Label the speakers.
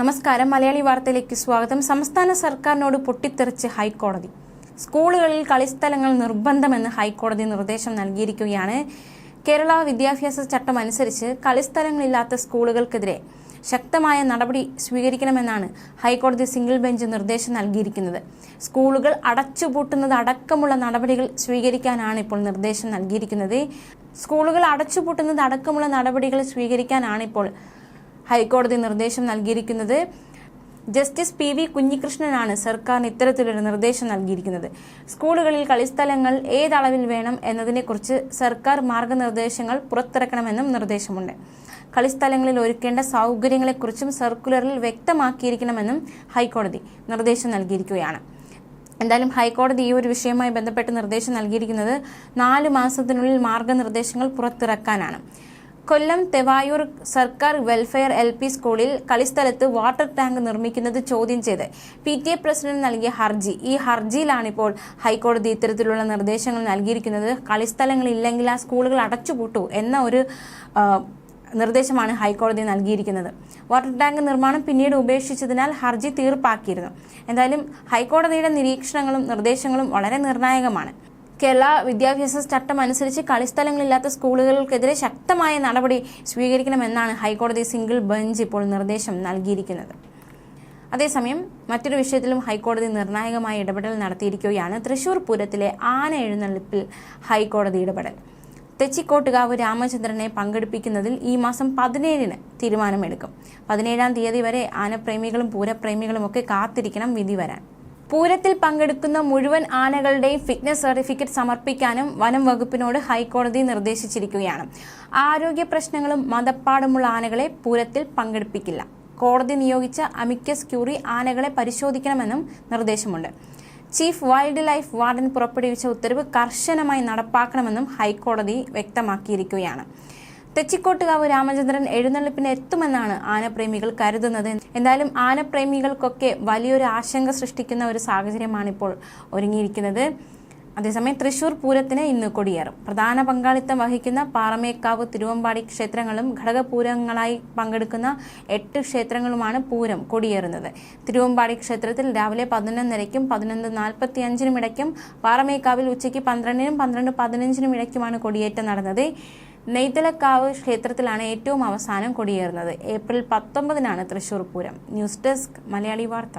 Speaker 1: നമസ്കാരം. മലയാളി വാർത്തയിലേക്ക് സ്വാഗതം. സംസ്ഥാന സർക്കാരിനോട് പൊട്ടിത്തെറിച്ച് ഹൈക്കോടതി. സ്കൂളുകളിൽ കളിസ്ഥലങ്ങൾ നിർബന്ധമെന്ന് ഹൈക്കോടതി നിർദ്ദേശം നൽകിയിരിക്കുകയാണ്. കേരള വിദ്യാഭ്യാസ ചട്ടം അനുസരിച്ച് കളിസ്ഥലങ്ങളില്ലാത്ത സ്കൂളുകൾക്കെതിരെ ശക്തമായ നടപടി സ്വീകരിക്കണമെന്നാണ് ഹൈക്കോടതി സിംഗിൾ ബെഞ്ച് നിർദ്ദേശം നൽകിയിരിക്കുന്നത്. സ്കൂളുകൾ അടച്ചുപൂട്ടുന്നത് അടക്കമുള്ള നടപടികൾ സ്വീകരിക്കാനാണ് ഇപ്പോൾ നിർദ്ദേശം നൽകിയിരിക്കുന്നത്. സ്കൂളുകൾ അടച്ചുപൂട്ടുന്നത് അടക്കമുള്ള നടപടികൾ സ്വീകരിക്കാനാണ് ഇപ്പോൾ ഹൈക്കോടതി നിർദ്ദേശം നൽകിയിരിക്കുന്നത് ജസ്റ്റിസ് പി വി കുഞ്ഞികൃഷ്ണനാണ് സർക്കാരിന് ഇത്തരത്തിലൊരു നിർദ്ദേശം നൽകിയിരിക്കുന്നത്. സ്കൂളുകളിൽ കളിസ്ഥലങ്ങൾ ഏതളവിൽ വേണം എന്നതിനെക്കുറിച്ച് സർക്കാർ മാർഗനിർദ്ദേശങ്ങൾ പുറത്തിറക്കണമെന്നും നിർദ്ദേശമുണ്ട്. കളിസ്ഥലങ്ങളിൽ ഒരുക്കേണ്ട സൗകര്യങ്ങളെക്കുറിച്ചും സർക്കുലറിൽ വ്യക്തമാക്കിയിരിക്കണമെന്നും ഹൈക്കോടതി നിർദ്ദേശം നൽകിയിരിക്കുകയാണ്. എന്തായാലും ഹൈക്കോടതി ഈ ഒരു വിഷയവുമായി ബന്ധപ്പെട്ട് നിർദ്ദേശം നൽകിയിരിക്കുന്നത് നാല് മാസത്തിനുള്ളിൽ മാർഗനിർദ്ദേശങ്ങൾ പുറത്തിറക്കാനാണ്. കൊല്ലം തെവായൂർ സർക്കാർ വെൽഫെയർ എൽ പി സ്കൂളിൽ കളിസ്ഥലത്ത് വാട്ടർ ടാങ്ക് നിർമ്മിക്കുന്നത് ചോദ്യം ചെയ്ത് പി ടി എ പ്രസിഡന്റ് നൽകിയ ഹർജി. ഈ ഹർജിയിലാണിപ്പോൾ ഹൈക്കോടതി ഇത്തരത്തിലുള്ള നിർദ്ദേശങ്ങൾ നൽകിയിരിക്കുന്നത്. കളിസ്ഥലങ്ങളില്ലെങ്കിൽ ആ സ്കൂളുകൾ അടച്ചുപൂട്ടു എന്ന ഒരു നിർദ്ദേശമാണ് ഹൈക്കോടതി നൽകിയിരിക്കുന്നത്. വാട്ടർ ടാങ്ക് നിർമ്മാണം പിന്നീട് ഉപേക്ഷിച്ചതിനാൽ ഹർജി തീർപ്പാക്കിയിരുന്നു. എന്തായാലും ഹൈക്കോടതിയുടെ നിരീക്ഷണങ്ങളും നിർദ്ദേശങ്ങളും വളരെ നിർണായകമാണ്. കേരള വിദ്യാഭ്യാസ ചട്ടം അനുസരിച്ച് കളിസ്ഥലങ്ങളില്ലാത്ത സ്കൂളുകൾക്കെതിരെ ശക്തമായ നടപടി സ്വീകരിക്കണമെന്നാണ് ഹൈക്കോടതി സിംഗിൾ ബെഞ്ച് ഇപ്പോൾ നിർദ്ദേശം നൽകിയിരിക്കുന്നത്. അതേസമയം മറ്റൊരു വിഷയത്തിലും ഹൈക്കോടതി നിർണായകമായ ഇടപെടൽ നടത്തിയിരിക്കുകയാണ് തൃശൂർ പൂരത്തിലെ ആന എഴുന്നള്ളിപ്പിൽ ഹൈക്കോടതി ഇടപെടൽ. തെച്ചിക്കോട്ടുകാവ് രാമചന്ദ്രനെ പങ്കെടുപ്പിക്കുന്നതിൽ ഈ മാസം പതിനേഴിന് തീരുമാനമെടുക്കും. പതിനേഴാം തീയതി വരെ ആനപ്രേമികളും പൂരപ്രേമികളും ഒക്കെ കാത്തിരിക്കണം വിധി വരാൻ. പൂരത്തിൽ പങ്കെടുക്കുന്ന മുഴുവൻ ആനകളുടെയും ഫിറ്റ്നസ് സർട്ടിഫിക്കറ്റ് സമർപ്പിക്കാനും വനം വകുപ്പിനോട് ഹൈക്കോടതി നിർദ്ദേശിച്ചിരിക്കുകയാണ്. ആരോഗ്യ പ്രശ്നങ്ങളും മതപ്പാടുമുള്ള ആനകളെ പൂരത്തിൽ പങ്കെടുപ്പിക്കില്ല. കോടതി നിയോഗിച്ച അമിക്കസ് ക്യൂറി ആനകളെ പരിശോധിക്കണമെന്നും നിർദ്ദേശമുണ്ട്. ചീഫ് വൈൽഡ് ലൈഫ് വാർഡൻ പുറപ്പെടുവിച്ച ഉത്തരവ് കർശനമായി നടപ്പാക്കണമെന്നും ഹൈക്കോടതി വ്യക്തമാക്കിയിരിക്കുകയാണ്. തെച്ചിക്കോട്ടുകാവ് രാമചന്ദ്രൻ എഴുന്നള്ളിപ്പിന് എത്തുമെന്നാണ് ആനപ്രേമികൾ കരുതുന്നത്. എന്തായാലും ആനപ്രേമികൾക്കൊക്കെ വലിയൊരു ആശങ്ക സൃഷ്ടിക്കുന്ന ഒരു സാഹചര്യമാണ് ഇപ്പോൾ ഒരുങ്ങിയിരിക്കുന്നത്. അതേസമയം തൃശൂർ പൂരത്തിന് ഇന്ന് കൊടിയേറും. പ്രധാന പങ്കാളിത്തം വഹിക്കുന്ന പാറമേക്കാവ് തിരുവമ്പാടി ക്ഷേത്രങ്ങളും ഘടകപൂരങ്ങളായി പങ്കെടുക്കുന്ന എട്ട് ക്ഷേത്രങ്ങളുമാണ് പൂരം കൊടിയേറുന്നത്. തിരുവമ്പാടി ക്ഷേത്രത്തിൽ രാവിലെ പതിനൊന്നരയ്ക്കും പതിനൊന്ന് നാൽപ്പത്തി അഞ്ചിനും ഇടയ്ക്കും പാറമേക്കാവിൽ ഉച്ചയ്ക്ക് പന്ത്രണ്ടിനും പന്ത്രണ്ട് പതിനഞ്ചിനും ഇടയ്ക്കുമാണ് കൊടിയേറ്റം നടന്നത്. നെയ്തലക്കാവ് ക്ഷേത്രത്തിലാണ് ഏറ്റവും അവസാനം കൊടിയേറുന്നത്. ഏപ്രിൽ പത്തൊമ്പതിനാണ് തൃശൂർ പൂരം. ന്യൂസ് ഡെസ്ക് മലയാളി വാർത്ത.